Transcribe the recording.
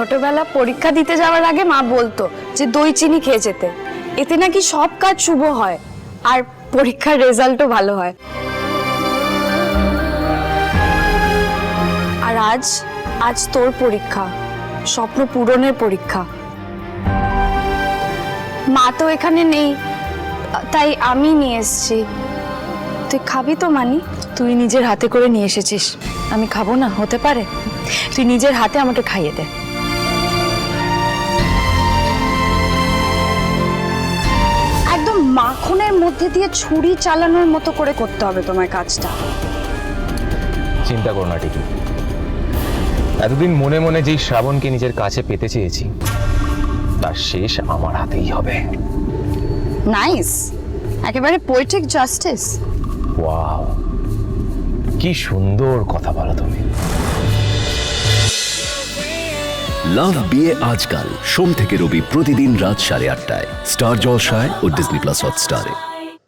ছোটবেলা পরীক্ষা দিতে যাওয়ার আগে মা বলতো যে দই চিনি খেয়ে যেতে। এতে নাকি সব কাজ শুভ হয় আর পরীক্ষার রেজাল্টও ভালো হয়। আর আজ আজ তোর পরীক্ষা, স্বপ্ন পূরণের পরীক্ষা। মা তো এখানে নেই, তাই আমি নিয়ে এসেছি। তুই খাবি তো মানি? তুই নিজের হাতে করে নিয়ে এসেছিস। আমি খাব না, হতে পারে। তুই নিজের হাতে আমাকে খাইয়ে দে। মধ্যে দিয়ে ছুরি চালানোর মতো করে করতে হবে তোমার কাজটা। চিন্তা করো না টিকি এতদিন মনে মনে যেই শ্রাবণকে নিজের কাছে পেতে চেয়েছি তার শেষ আমার হাতেই হবে। নাইস একেবারে পোয়েটিক জাস্টিস ওয়াও কি সুন্দর কথা বলো তুমি। লাভ বিয়ে আজকাল সোম থেকে রবি প্রতিদিন রাত সাড়ে আটটায়। স্টার জলসায় ও ডিজনি প্লাস হটস্টারে